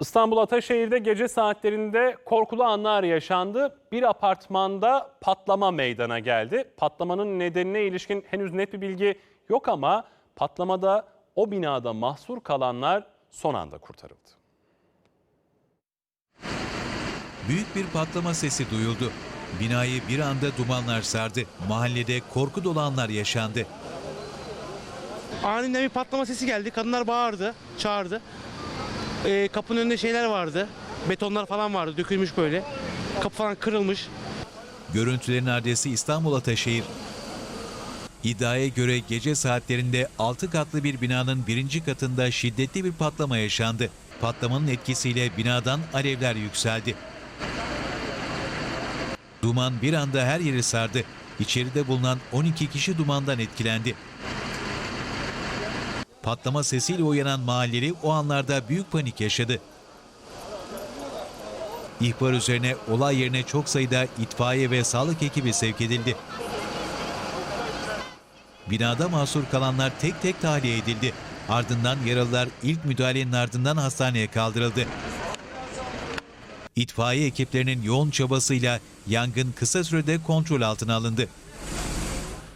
İstanbul Ataşehir'de gece saatlerinde korkulu anlar yaşandı. Bir apartmanda patlama meydana geldi. Patlamanın nedenine ilişkin henüz net bir bilgi yok ama patlamada o binada mahsur kalanlar son anda kurtarıldı. Büyük bir patlama sesi duyuldu. Binayı bir anda dumanlar sardı. Mahallede korku dolu anlar yaşandı. Aniden bir patlama sesi geldi. Kadınlar bağırdı, çağırdı. Ee, kapının önünde şeyler vardı. Betonlar falan vardı, dökülmüş böyle. Kapı falan kırılmış. Görüntülerin adresi İstanbul Ataşehir. İddiaya göre gece saatlerinde 6 katlı bir binanın birinci katında şiddetli bir patlama yaşandı. Patlamanın etkisiyle binadan alevler yükseldi. Duman bir anda her yeri sardı. İçeride bulunan 12 kişi dumandan etkilendi. Patlama sesiyle uyanan mahalleli o anlarda büyük panik yaşadı. İhbar üzerine olay yerine çok sayıda itfaiye ve sağlık ekibi sevk edildi. Binada mahsur kalanlar tek tek tahliye edildi. Ardından yaralılar ilk müdahalenin ardından hastaneye kaldırıldı. İtfaiye ekiplerinin yoğun çabasıyla yangın kısa sürede kontrol altına alındı.